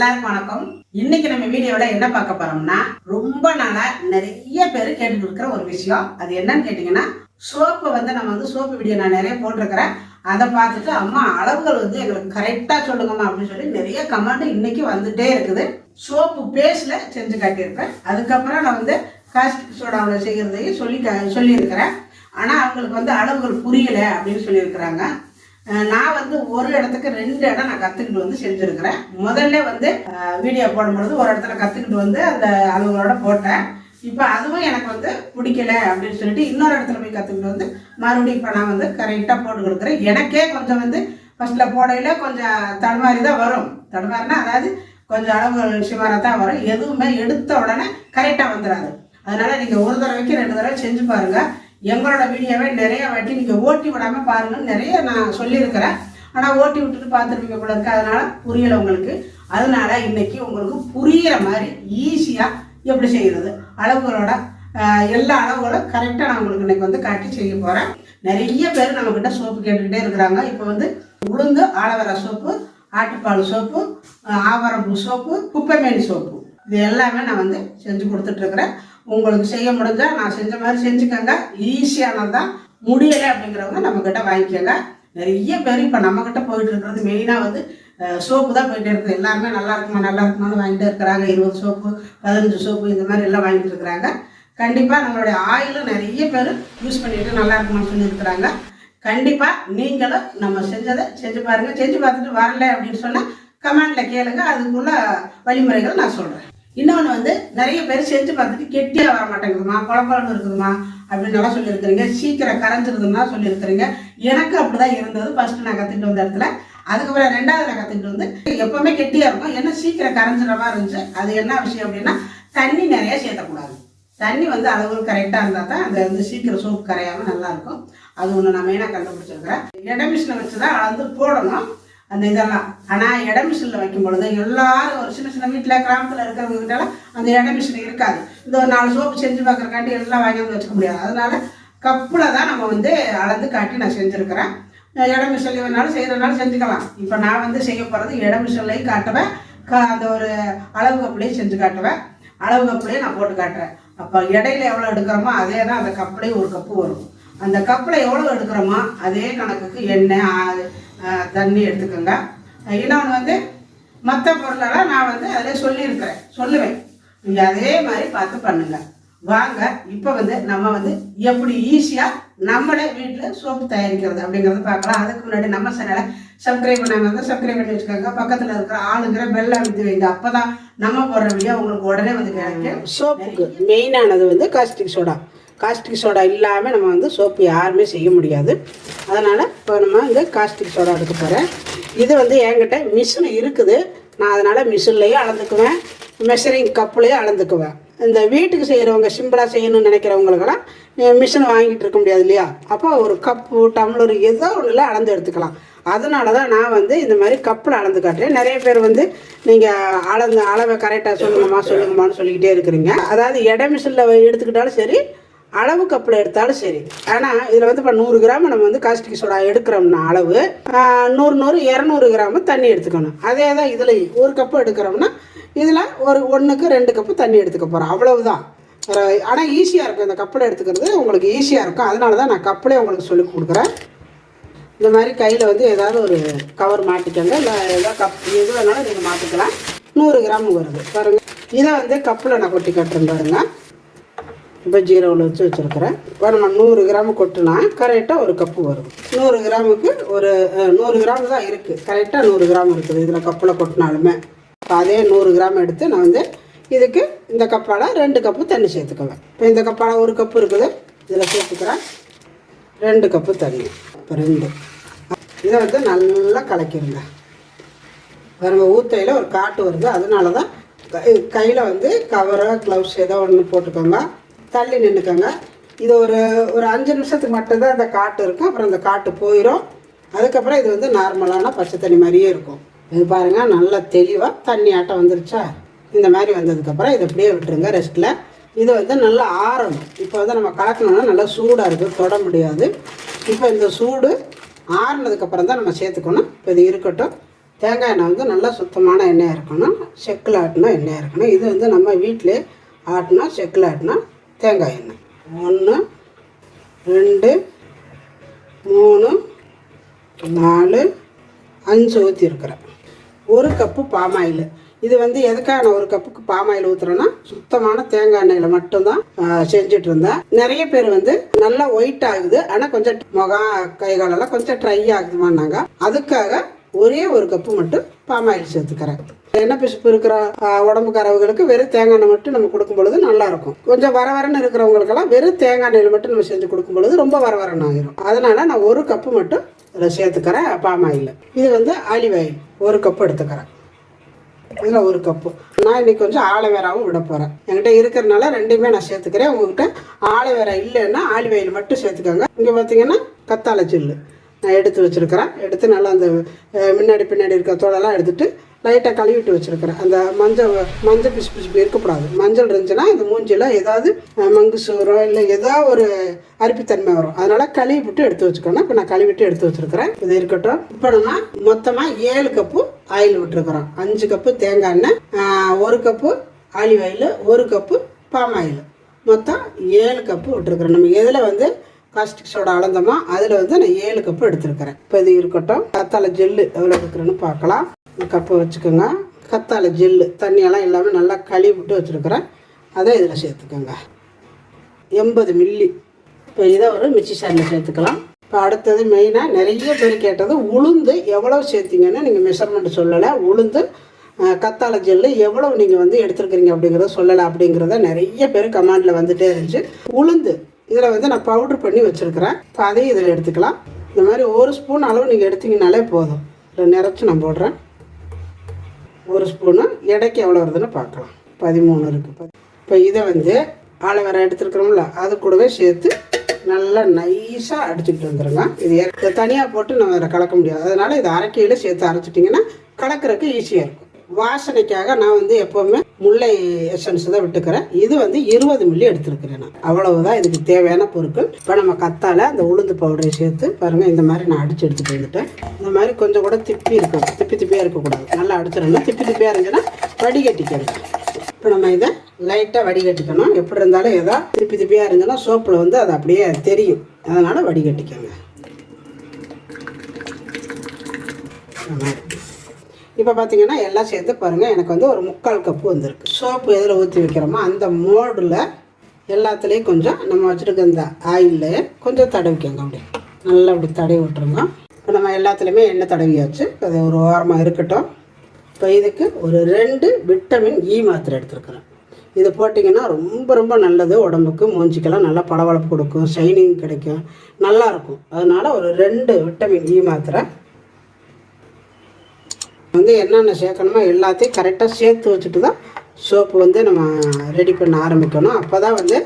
எல்லாருக்கும் வணக்கம். இன்னைக்கு நம்ம வீடியோட என்ன பார்க்க போறோம்னா ரொம்ப நாளா நிறைய பேர் கேட்டுட்டு இருக்கிற ஒரு விஷயம். அது என்னன்னு கேட்டீங்கன்னா சோப்பு வந்து நம்ம வந்து சோப்பு வீடியோ நான் நிறைய போட்டிருக்கிறேன். அதை பார்த்துட்டு அம்மா அளவுகள் வந்து எங்களுக்கு கரெக்டா சொல்லுங்கம்மா அப்படின்னு சொல்லி நிறைய கமெண்ட் இன்னைக்கு வந்துட்டே இருக்குது. சோப்பு பேஸ்ட்ல செஞ்சு காட்டியிருப்பேன். அதுக்கப்புறம் நான் வந்து காஸ்டிக் சோடாவில் செய்கிறதையும் சொல்லி க- சொல்லியிருக்கிறேன். ஆனால் அவங்களுக்கு வந்து அளவுகள் புரியலை அப்படின்னு சொல்லியிருக்கிறாங்க. நான் வந்து ஒரு இடத்துக்கு ரெண்டு இடம் நான் கற்றுக்கிட்டு வந்து செஞ்சுருக்கிறேன். முதல்ல வந்து வீடியோ போடும்பொழுது ஒரு இடத்துல கற்றுக்கிட்டு வந்து அந்த அளவுகளோட போட்டேன். இப்போ அதுவும் எனக்கு வந்து பிடிக்கல அப்படின்னு சொல்லிட்டு இன்னொரு இடத்துல போய் கற்றுக்கிட்டு வந்து மறுபடியும் இப்போ நான் வந்து கரெக்டாக போட்டு கொடுக்குறேன். எனக்கே கொஞ்சம் வந்து ஃபஸ்ட்டில் போடையில் கொஞ்சம் தடுமாறி தான் வரும். தடுமாறினா அதாவது கொஞ்சம் அளவு சுமாராக தான் வரும். எதுவுமே எடுத்த உடனே கரெக்டாக வந்துடாது அதனால் நீங்கள் ஒரு தடவைக்கு ரெண்டு தடவை செஞ்சு பாருங்கள் எங்களோட வீடியோவை நிறைய வாட்டி நீங்கள் ஓட்டி விடாமல் பாருங்கன்னு நிறைய நான் சொல்லியிருக்கிறேன். ஆனால் ஓட்டி விட்டுட்டு பார்த்துருப்பீங்க போல இருக்கு. அதனால புரியலை உங்களுக்கு. அதனால இன்னைக்கு உங்களுக்கு புரிகிற மாதிரி ஈஸியாக எப்படி செய்கிறது அளவுகளோட எல்லா அளவுகளும் கரெக்டாக நான் உங்களுக்கு இன்னைக்கு வந்து காட்டி செய்ய போகிறேன் நிறைய பேர் நம்மக்கிட்ட சோப்பு கேட்டுக்கிட்டே இருக்கிறாங்க. இப்போ வந்து உளுந்து ஆலோவேரா சோப்பு ஆட்டுப்பால் சோப்பு ஆஹ், சோப்பு குப்பைமேனி சோப்பு இது எல்லாமே நான் வந்து செஞ்சு கொடுத்துட்ருக்குறேன் உங்களுக்கு செய்ய முடிஞ்சா நான் செஞ்ச மாதிரி செஞ்சுக்கோங்க. ஈஸியானது தான் முடியலை அப்படிங்கிறவங்க நம்மக்கிட்ட வாங்கிக்கோங்க. நிறைய பேர் இப்போ நம்மக்கிட்ட போயிட்டு இருக்கிறது மெயினாக வந்து சோப்பு தான் போயிட்டு இருக்குது. எல்லாருமே நல்லா இருக்குமா நல்லா இருக்குமான்னு வாங்கிட்டு இருக்கிறாங்க. இருபது சோப்பு பதினஞ்சு சோப்பு இந்த மாதிரி எல்லாம் வாங்கிட்டு இருக்கிறாங்க. கண்டிப்பாக நம்மளுடைய ஆயிலும் நிறைய பேர் யூஸ் பண்ணிட்டு நல்லா இருக்குமான்னு சொல்லியிருக்கிறாங்க கண்டிப்பாக நீங்களும் நம்ம செஞ்சதை செஞ்சு பாருங்கள் செஞ்சு பார்த்துட்டு வரல அப்படின்னு சொன்னால் கமெண்டில் கேளுங்க. அதுக்குள்ள வழிமுறைகள் நான் சொல்கிறேன் இன்னொன்று வந்து நிறைய பேர் செஞ்சு பார்த்துட்டு கெட்டியாக வர மாட்டேங்குதுமா குழப்பம்னு இருக்குதுமா அப்படின்னு எல்லாம் சொல்லியிருக்கிறீங்க. சீக்கிரம் கரைஞ்சிருதுன்னா சொல்லியிருக்கிறீங்க. எனக்கு அப்படிதான் இருந்தது. ஃபர்ஸ்ட் நான் கற்றுக்கிட்டு வந்த இடத்துல. அதுக்கப்புறம் ரெண்டாவது நான் கற்றுக்கிட்டு வந்து எப்போவுமே கெட்டியாக இருக்கும். என்ன சீக்கிரம் கரைஞ்சிற மாதிரி இருந்துச்சு? அது என்ன விஷயம் அப்படின்னா தண்ணி நிறைய சேர்த்தக்கூடாது. தண்ணி வந்து அளவுக்கு கரெக்டாக இருந்தால் தான் அந்த வந்து சீக்கிரம் சோப்பு கரையாமல் நல்லாயிருக்கும் அது ஒன்று நான் மெயினாக கண்டுபிடிச்சிருக்கிறேன். இட மிஷினை வச்சு தான் அளந்து போடணும். அந்த இதெல்லாம். ஆனால் இட மிஷினில் வைக்கும் பொழுது எல்லாரும் ஒரு சின்ன சின்ன வீட்டில் கிராமத்தில் இருக்கிறவங்க கிட்டலாம் அந்த இட மிஷின் இருக்காது. இந்த ஒரு நாலு சோப்பு செஞ்சு பார்க்குறக்காண்டி எல்லாம் வாங்கி வந்து வச்சுக்க முடியாது. அதனால கப்பில் தான் நம்ம வந்து அளந்து காட்டி நான் செஞ்சுருக்கிறேன். இட மிஷினில் வேணாலும் செய்கிறனாலும் செஞ்சுக்கலாம். இப்போ நான் வந்து செய்ய போகிறது இட மிஷின்லையும் காட்டுவேன். க அந்த ஒரு அளவு கப்புலையும் செஞ்சு காட்டுவேன். அளவு கப்புலையும் நான் போட்டு காட்டுறேன். அப்போ இடையில எவ்வளோ எடுக்கிறோமோ அதே தான் அந்த கப்புலேயும் ஒரு கப்பு வரும். அந்த கப்பில் எவ்வளோ எடுக்கிறோமோ அதே கணக்குக்கு எண்ணெய் தண்ணி எடுத்துக்கோங்க. இன்னொன்று வந்து மற்ற பொருளெல்லாம் நான் வந்து அதில் சொல்லியிருக்கிறேன். சொல்லுவேன். நீங்கள் அதே மாதிரி பார்த்து பண்ணுங்க. வாங்க இப்போ வந்து நம்ம வந்து எப்படி ஈஸியாக நம்மளே வீட்டில் சோப்பு தயாரிக்கிறது அப்படிங்கிறத பார்க்கலாம். அதுக்கு முன்னாடி நம்ம சேனலை சப்ஸ்கிரைப் பண்ணாங்க இருந்தால் சப்ஸ்கிரைப் பண்ணி வச்சுக்கோங்க. பக்கத்தில் இருக்கிற ஆளுங்கிற பெல் அழுத்தி வைங்க. அப்போ தான் நம்ம போடுற வீடியோ உங்களுக்கு உடனே வந்து கிடைக்கும். சோப்புக்கு மெயினானது வந்து காஸ்டிக் சோடா காஸ்டிக் சோடா இல்லாமல் நம்ம வந்து சோப்பு யாருமே செய்ய முடியாது. அதனால் இப்போ நம்ம இந்த காஸ்டிக் சோடா எடுக்க போகிறேன் இது வந்து என்கிட்ட மிஷின் இருக்குது. நான் அதனால் மிஷின்லேயும் அளந்துக்குவேன். மெஷரிங் கப்புலேயும் அளந்துக்குவேன். இந்த வீட்டுக்கு செய்கிறவங்க சிம்பிளாக செய்யணும்னு நினைக்கிறவங்களுக்கெல்லாம் மிஷின் வாங்கிட்டு இருக்க முடியாது இல்லையா? அப்போ ஒரு கப்பு டம்ளர் ஏதோ ஒன்றில் அளந்து எடுத்துக்கலாம். அதனால தான் நான் வந்து இந்த மாதிரி கப்பில் அளந்து காட்டுறேன். நிறைய பேர் வந்து நீங்கள் அளந்து அளவை கரெக்டாக சொல்லுங்கம்மா சொல்லுங்கம்மான்னு சொல்லிக்கிட்டே இருக்கிறீங்க. அதாவது எடை மிஷினில் எடுத்துக்கிட்டாலும் சரி அளவு கப்பில் எடுத்தாலும் சரி. ஆனால் இதில் வந்து இப்போ நூறு கிராம் நம்ம வந்து காஸ்டிக் சோடா எடுக்கிறோம்னா அளவு நூறு நூறு இரநூறு கிராம் தண்ணி எடுத்துக்கணும். அதே தான் இதில் ஒரு கப்பு எடுக்கிறோம்னா இதில் ஒரு ஒன்றுக்கு ரெண்டு கப்பு தண்ணி எடுத்துக்க போகிறோம் அவ்வளவுதான். ஆனால் ஈஸியாக இருக்கும். இந்த கப்பில் எடுத்துக்கிறது உங்களுக்கு ஈஸியாக இருக்கும். அதனால தான் நான் கப்பிலே உங்களுக்கு சொல்லி கொடுக்குறேன். இந்த மாதிரி கையில் வந்து ஏதாவது ஒரு கவர் மாட்டிக்கோங்க இல்லை ஏதாவது கப் எது வேணாலும் நீங்கள் மாட்டிக்கலாம் நூறு கிராம் வருது. பாருங்கள் இதை வந்து கப்பில் நான் கொட்டி கட்டுறேன் பாருங்கள் இப்போ ஜீரோவில் வச்சு வச்சுருக்கிறேன். இப்போ நம்ம நூறு கிராம் கொட்டினா கரெக்டாக ஒரு கப்பு வரும். நூறு கிராமுக்கு ஒரு நூறு கிராம் தான் இருக்குது கரெக்டாக நூறு கிராம் இருக்குது இதில் கப்பில் கொட்டினாலுமே. இப்போ அதே நூறு கிராம் எடுத்து நான் வந்து இதுக்கு இந்த கப்பால் ரெண்டு கப்பு தண்ணி சேர்த்துக்குவேன். இப்போ இந்த கப்பால் ஒரு கப்பு இருக்குது. இதில் சேர்த்துக்கிறேன். ரெண்டு கப்பு தண்ணி. இப்போ ரெண்டு. இதை வந்து நல்லா கலக்கிடுங்க பாருங்க ஊத்தையில் ஒரு காட்டு வருது. அதனால தான் கையில் வந்து கவரோ க்ளவுஸ் ஏதோ ஒன்று போட்டுக்கோங்க. தள்ளி நின்றுக்கோங்க இது ஒரு ஒரு அஞ்சு நிமிஷத்துக்கு மட்டும்தான் அந்த காட்டு இருக்கும். அப்புறம் அந்த காட்டு போயிடும் அதுக்கப்புறம் இது வந்து நார்மலான பச்சை தண்ணி மாதிரியே இருக்கும். இது பாருங்கள் நல்லா தெளிவாக தண்ணி ஆட்டம் வந்துருச்சா? இந்த மாதிரி வந்ததுக்கப்புறம் இதை அப்படியே விட்டுருங்க ரெஸ்ட்டில் இது வந்து நல்லா ஆறணும். இப்போ வந்து நம்ம கலக்கணும்னா நல்லா சூடாக இருக்குது தொட முடியாது. இப்போ இந்த சூடு ஆறுனதுக்கப்புறம் தான் நம்ம சேர்த்துக்கணும். இப்போ இது இருக்கட்டும். தேங்காய் எண்ணெய் வந்து நல்லா சுத்தமான எண்ணெயாக இருக்கணும். செக்கில் ஆட்டினா எண்ணெயாக இருக்கணும். இது வந்து நம்ம வீட்டிலே ஆட்டினா செக்கில் ஆட்டினா தேங்காய் எண்ணெய். ஒன்று ரெண்டு மூணு நாலு அஞ்சு ஊற்றிருக்கிறேன் ஒரு கப்பு பாமாயில் இது வந்து எதுக்காக நான் ஒரு கப்புக்கு பாமாயில் ஊற்றுறேன்னா சுத்தமான தேங்காய் எண்ணெயில் மட்டும்தான் செஞ்சுட்டு இருந்தேன் நிறைய பேர் வந்து நல்லா ஒயிட் ஆகுது. ஆனால் கொஞ்சம் முகம் கை காலெல்லாம் கொஞ்சம் ட்ரை ஆகுதுமான்னாங்க அதுக்காக ஒரே ஒரு கப்பு மட்டும் பாமாயில் சேர்த்துக்கிறேன். எண்ணெய் பிசுப்பு இருக்கிற? உடம்புக்காரவங்களுக்கு வெறும் தேங்காய் எண்ணெய் மட்டும் நம்ம கொடுக்கும் பொழுது நல்லா இருக்கும். கொஞ்சம் வர வரன்னு இருக்கிறவங்களுக்கெல்லாம் வெறும் தேங்காய் எண்ணெயில் மட்டும் நம்ம செஞ்சு கொடுக்கும் பொழுது ரொம்ப வர வரன்னு ஆயிரும். அதனால நான் ஒரு கப்பு மட்டும் இதில் சேர்த்துக்கிறேன் பாம் இது வந்து ஆலிவ் ஆயில். ஒரு கப்பு எடுத்துக்கிறேன். இதில் ஒரு கப்பு. நான் இன்னைக்கு கொஞ்சம் ஆலவேராவும் விட போகிறேன் என்கிட்ட இருக்கிறனால ரெண்டுமே நான் சேர்த்துக்கிறேன். உங்ககிட்ட ஆலவேரா இல்லைன்னா ஆலிவ் ஆயில் மட்டும் சேர்த்துக்கோங்க. இங்கே பார்த்தீங்கன்னா கத்தாழை சில்லு நான் எடுத்து வச்சுருக்கிறேன். எடுத்து நல்லா அந்த முன்னாடி பின்னாடி இருக்க தோலெல்லாம் எடுத்துட்டு லைட்டாக கழுவிட்டு வச்சுருக்கிறேன். அந்த மஞ்சள் மஞ்சள் பிசு பிசுப்பு இருக்கக்கூடாது. மஞ்சள் இருந்துச்சுன்னா இந்த மூஞ்சியில் ஏதாவது மங்கு சோறோ இல்லை ஏதாவது ஒரு அரிப்புத்தன்மை வரும். அதனால் கழுவி விட்டு எடுத்து வச்சுக்கணும் இப்போ நான் கழுவிட்டு எடுத்து வச்சுருக்கிறேன். இது இருக்கட்டும். இப்போ நம்ம மொத்தமாக ஏழு கப்பு ஆயில் விட்டுருக்குறோம். அஞ்சு கப்பு தேங்காய் எண்ணெய் ஒரு கப்பு ஆலிவ் ஆயில் ஒரு கப்பு பாம் ஆயில் மொத்தம் ஏழு கப்பு விட்டுருக்குறோம். நம்ம எதில் வந்து காஸ்டிக் சோடா அளந்தோமோ அதில் வந்து நான் ஏழு கப்பு எடுத்துருக்கிறேன். இப்போ இது இருக்கட்டும் கத்தாழை ஜெல்லு எவ்வளோ இருக்கிறேன்னு பார்க்கலாம். கப்பு கப்பை வச்சுக்கோங்க. கத்தாழை ஜெல்லு தண்ணியெல்லாம் எல்லாமே நல்லா கழுவி விட்டு வச்சுருக்கிறேன். அதை இதில் சேர்த்துக்கோங்க. எண்பது மில்லி. இப்போ இதை ஒரு மிக்சி சாரில் சேர்த்துக்கலாம். இப்போ அடுத்தது மெயினாக நிறைய பேர் கேட்டது உளுந்து எவ்வளோ சேர்த்திங்கன்னு நீங்கள் மெஷர்மெண்ட் சொல்லலை. உளுந்து கத்தால கத்தாழை ஜெல்லு எவ்வளோ நீங்கள் வந்து எடுத்துருக்கிறீங்க அப்படிங்கிறத சொல்லலை அப்படிங்கிறத நிறைய பேர் கமாண்டில் வந்துட்டே இருந்துச்சு. உளுந்து இதில் வந்து நான் பவுட்ரு பண்ணி வச்சுருக்கிறேன். இப்போ அதையும் இதில் எடுத்துக்கலாம். இந்த மாதிரி ஒரு ஸ்பூன் அளவு நீங்கள் எடுத்தீங்கனாலே போதும். இதில் நிறச்சி நான் போடுறேன். ஒரு ஸ்பூனு எடைக்கு எவ்வளோ வருதுன்னு பார்க்கலாம். பதிமூணு இருக்குது இப்போ இதை வந்து ஆலோவேரா எடுத்துருக்குறோம்ல அது கூடவே சேர்த்து நல்லா நைஸாக அடிச்சுக்கிட்டு வந்துடுங்க இது இதை தனியாக போட்டு நம்ம அதில் கலக்க முடியாது. அதனால் இதை அரைக்கையில் சேர்த்து அரைச்சிட்டிங்கன்னா கலக்கிறதுக்கு ஈஸியாக இருக்கும். வாசனைக்காக நான் வந்து எப்போவுமே முல்லை எசன்ஸ் தான் விட்டுக்கிறேன். இது வந்து இருபது மில்லி எடுத்துருக்கிறேன் நான். அவ்வளவுதான் இதுக்கு தேவையான பொருட்கள். இப்போ நம்ம கத்தால அந்த உளுந்து பவுடரை சேர்த்து பாருங்கள் இந்த மாதிரி நான் அடிச்சு எடுத்துகிட்டு வந்துட்டேன். இந்த மாதிரி கொஞ்சம் கூட திப்பி இருக்கும். திப்பி திப்பியாக இருக்கக்கூடாது. நல்லா அடிச்சிடணும். திப்பி திப்பியாக இருந்துச்சுன்னா வடிகட்டிக்கிறது இப்போ நம்ம இதை லைட்டாக வடிகட்டிக்கணும். எப்படி இருந்தாலும் ஏதோ திருப்பி திருப்பியாக இருந்துச்சுன்னா சோப்பில் வந்து அது அப்படியே தெரியும். அதனால் வடிகட்டிக்கோங்க. இப்போ பார்த்தீங்கன்னா எல்லாம் சேர்த்து பாருங்கள் எனக்கு வந்து ஒரு முக்கால் கப்பு வந்திருக்கு. சோப்பு எதில் ஊற்றி வைக்கிறோமோ அந்த மோடில் எல்லாத்துலேயும் கொஞ்சம் நம்ம வச்சுருக்க இந்த ஆயிலில் கொஞ்சம் தடவிக்கோங்க அப்படி நல்லா அப்படி தடவி விட்டுருங்க. இப்போ நம்ம எல்லாத்துலேயுமே எண்ணெய் தடவியாச்சு. அது ஒரு ஓரமாக இருக்கட்டும். இப்போ இதுக்கு ஒரு ரெண்டு விட்டமின் இ மாத்திரை எடுத்துருக்குறேன். இது போட்டிங்கன்னா ரொம்ப ரொம்ப நல்லது. உடம்புக்கு மூஞ்சிக்கெல்லாம் நல்லா பளபளப்பு கொடுக்கும். ஷைனிங் கிடைக்கும். நல்லாயிருக்கும் அதனால் ஒரு ரெண்டு விட்டமின் இ மாத்திரை வந்து என்னென்ன சேர்க்கணுமோ எல்லாத்தையும் கரெக்டாக சேர்த்து வச்சுட்டு தான் சோப்பு வந்து நம்ம ரெடி பண்ண ஆரம்பிக்கணும். அப்போ தான் வந்து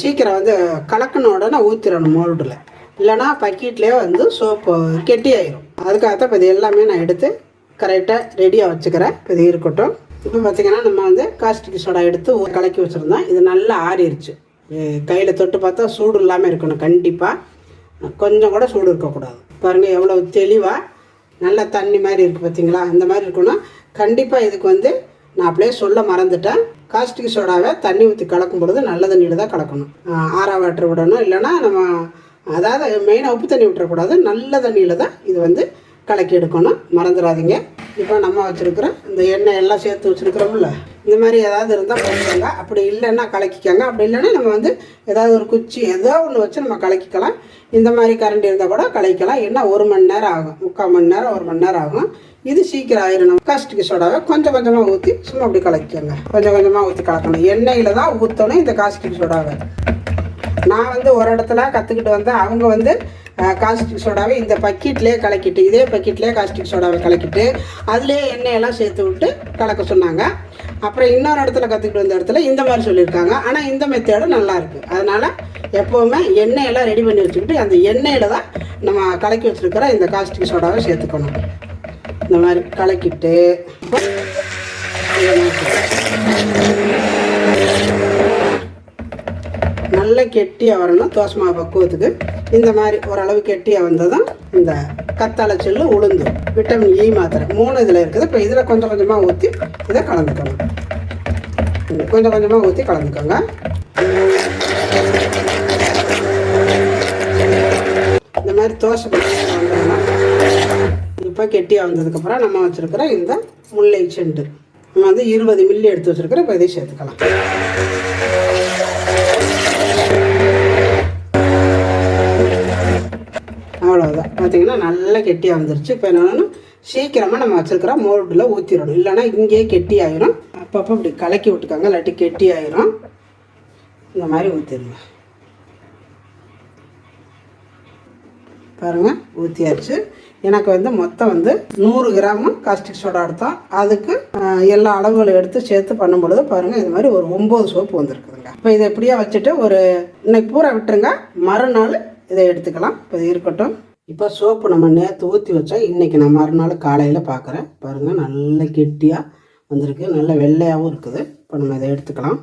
சீக்கிரம் வந்து கலக்கின உடனே ஊற்றிடணும் மோல்டில் இல்லைனா பக்கெட்லேயே வந்து சோப்பு கெட்டி ஆயிரும் அதுக்காகத்தான் இப்போ இது எல்லாமே நான் எடுத்து கரெக்டாக ரெடியாக வச்சுக்கிறேன். இப்போ இது இருக்கட்டும். இப்போ பார்த்தீங்கன்னா நம்ம வந்து காஸ்டிக் சோடா எடுத்து கலக்கி வச்சுருந்தோம். இது நல்லா ஆறிடுச்சு கையில் தொட்டு பார்த்தா சூடு இல்லாமல் இருக்கணும் கண்டிப்பாக கொஞ்சம் கூட சூடு இருக்கக்கூடாது. பாருங்கள் எவ்வளோ தெளிவாக நல்ல தண்ணி மாதிரி இருக்குது பார்த்தீங்களா அந்த மாதிரி இருக்கணும் கண்டிப்பாக இதுக்கு வந்து நான் அப்படியே சொல்ல மறந்துட்டேன். காஸ்டிக் சோடாவை தண்ணி ஊற்றி கலக்கும் பொழுது நல்ல தண்ணியில் தான் கலக்கணும். ஆறா வாட்டர் விடணும். இல்லைன்னா நம்ம அதாவது மெயினாக உப்பு தண்ணி விட்டுறக்கூடாது நல்ல தண்ணியில் தான் இது வந்து கலக்கி எடுக்கணும். மறந்துடாதீங்க. இப்போ நம்ம வச்சுருக்கிற இந்த எண்ணெய் எல்லாம் சேர்த்து வச்சுருக்கிறோம்ல? இந்த மாதிரி ஏதாவது இருந்தால் போட்டுக்கோங்க. அப்படி இல்லைன்னா கலக்கிக்கோங்க. அப்படி இல்லைன்னா நம்ம வந்து ஏதாவது ஒரு குச்சி ஏதோ ஒன்று வச்சு நம்ம கலக்கிக்கலாம். இந்த மாதிரி கரண்ட் இருந்தால் கூட கலக்கலாம் என்ன ஒரு மணி நேரம் ஆகும். முக்கால் மணி நேரம் ஒரு மணி நேரம் ஆகும். இது சீக்கிரம் ஆயிரும் காஸ்டிக் சோடாவை கொஞ்சம் கொஞ்சமாக ஊற்றி சும்மா அப்படி கலக்கிக்கோங்க. கொஞ்சம் கொஞ்சமாக ஊற்றி கலக்கணும். எண்ணெயில் தான் ஊற்றணும் இந்த காஸ்டிக் சோடாவை. நான் வந்து ஒரு இடத்துல கற்றுக்கிட்டு வந்தேன். அவங்க வந்து காஸ்டிக் சோடாவை இந்த பக்கெட்லேயே கலக்கிட்டு இதே பக்கெட்லேயே காஸ்டிக் சோடாவை கலக்கிட்டு அதுலேயே எண்ணெயெல்லாம் சேர்த்து விட்டு கலக்க சொன்னாங்க. அப்புறம் இன்னொரு இடத்துல கற்றுக்கிட்டு வந்த இடத்துல இந்த மாதிரி சொல்லியிருக்காங்க. ஆனால் இந்த மெத்தேடும் நல்லாயிருக்கு அதனால் எப்போவுமே எண்ணெயெல்லாம் ரெடி பண்ணி வச்சுக்கிட்டு அந்த எண்ணெயில் தான் நம்ம கலக்கி வச்சுருக்கிற இந்த காஸ்டிக் சோடாவை சேர்த்துக்கணும். இந்த மாதிரி கலக்கிட்டு நல்ல கெட்டியாக வரணும். தோசை மாவு பக்குவத்துக்கு. இந்த மாதிரி ஓரளவு கெட்டியாக வந்ததும் இந்த கத்தாழை செல்லு உளுந்து விட்டமின் இ e மாத்திரை. மூணு இதில் இருக்குது. இப்போ இதில் கொஞ்சம் கொஞ்சமாக ஊற்றி இதை கலந்துக்கணும் கொஞ்சம் கொஞ்சமாக ஊற்றி கலந்துக்கோங்க. இந்த மாதிரி தோசை வந்ததுன்னா இப்போ கெட்டியாக வந்ததுக்கப்புறம் நம்ம வச்சுருக்கிற இந்த முல்லை செண்டு நம்ம வந்து இருபது மில்லி எடுத்து வச்சுருக்கிறோம் இப்போ இதை சேர்த்துக்கலாம். அவ்வளோதான் பார்த்தீங்கன்னா நல்லா கெட்டியாக வந்துருச்சு. இப்போ என்னென்னா சீக்கிரமாக நம்ம வச்சுருக்கிற மோல்டில் ஊற்றிடணும் இல்லைன்னா இங்கேயே கெட்டி ஆயிரும் அப்பப்போ இப்படி கலக்கி விட்டுக்காங்க. இல்லாட்டி கெட்டி ஆயிரும் இந்த மாதிரி ஊற்றிடுங்க பாருங்கள் ஊற்றியாச்சு எனக்கு வந்து மொத்தம் வந்து நூறு கிராமு காஸ்டிக் சோடா எடுத்தோம். அதுக்கு எல்லா அளவுகளும் எடுத்து சேர்த்து பண்ணும் பொழுது பாருங்கள் இது மாதிரி ஒரு ஒம்பது சோப்பு வந்துருக்குதுங்க. இப்போ இதை எப்படியா வச்சுட்டு ஒரு இன்னைக்கு பூரா விட்டுருங்க. மறுநாள் இதை எடுத்துக்கலாம். இப்போ இருக்கட்டும். இப்போ சோப்பு நம்ம நேற்று ஊற்றி வச்சா இன்றைக்கி நான் மறுநாள் காலையில் பார்க்குறேன் பாருங்கள் நல்ல கெட்டியாக வந்திருக்கு. நல்ல வெள்ளையாகவும் இருக்குது. இப்போ நம்ம இதை எடுத்துக்கலாம்.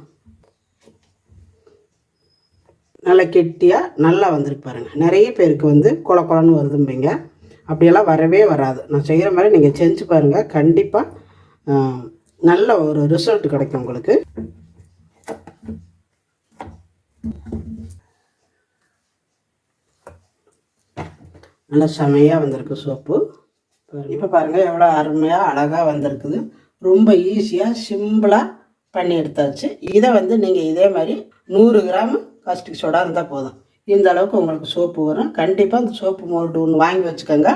நல்லா கெட்டியாக நல்லா வந்திருக்கு பாருங்கள் நிறைய பேருக்கு வந்து கொல கொலன்னு வருதும்பீங்க. அப்படியெல்லாம் வரவே வராது. நான் செய்கிற மாதிரி நீங்கள் செஞ்சு பாருங்கள் கண்டிப்பாக நல்ல ஒரு ரிசல்ட் கிடைக்கும் உங்களுக்கு. நல்லா செமையாக வந்திருக்கு சோப்பு. இப்போ பாருங்கள் எவ்வளோ அருமையாக அழகாக வந்திருக்குது. ரொம்ப ஈஸியாக சிம்பிளாக பண்ணி எடுத்தாச்சு. இதை வந்து நீங்கள் இதே மாதிரி நூறு கிராம் காஸ்டிக் சோடா இருந்தால் போதும். இந்த அளவுக்கு உங்களுக்கு சோப்பு வரும். கண்டிப்பாக இந்த சோப்பு மோல்டு ஒன்று வாங்கி வச்சுக்கோங்க.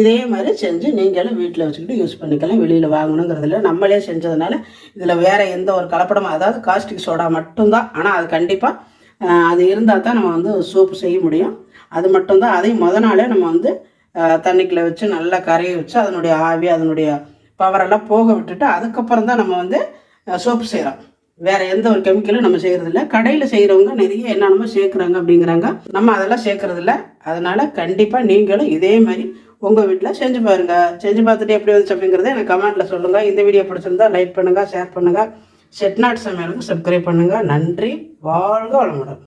இதே மாதிரி செஞ்சு நீங்களும் வீட்டில் வச்சுக்கிட்டு யூஸ் பண்ணிக்கலாம். வெளியில் வாங்கணுங்கிறதுல நம்மளே செஞ்சதுனால இதில் வேறு எந்த ஒரு கலப்படமும் அதாவது காஸ்டிக் சோடா மட்டும்தான். ஆனால் அது கண்டிப்பாக அது இருந்தால் தான் நம்ம வந்து சோப்பு செய்ய முடியும். அது மட்டும்தான் அதையும் முத நாளே நம்ம வந்து அஹ், தண்ணிக்குள்ள வச்சு நல்லா கரைய வச்சு அதனுடைய ஆவி அதனுடைய பவரெல்லாம் போக விட்டுட்டு அதுக்கப்புறம் தான் நம்ம வந்து சோப்பு செய்கிறோம் வேற எந்த ஒரு கெமிக்கலும் நம்ம செய்யறதில்ல கடையில் செய்கிறவங்க நிறைய என்னென்னமோ சேர்க்குறாங்க அப்படிங்கிறாங்க. நம்ம அதெல்லாம் சேர்க்கறதில்ல. அதனால கண்டிப்பாக நீங்களும் இதே மாதிரி உங்கள் வீட்டில் செஞ்சு பாருங்க. செஞ்சு பார்த்துட்டு எப்படி வந்துச்சு அப்படிங்கிறத எனக்கு கமெண்ட்டில் சொல்லுங்கள் இந்த வீடியோ பிடிச்சிருந்தா லைக் பண்ணுங்கள் ஷேர் பண்ணுங்கள் செட்நாட் சமையலுக்கு சப்ஸ்கிரைப் பண்ணுங்கள் நன்றி. வாழ்க வளமுடன்.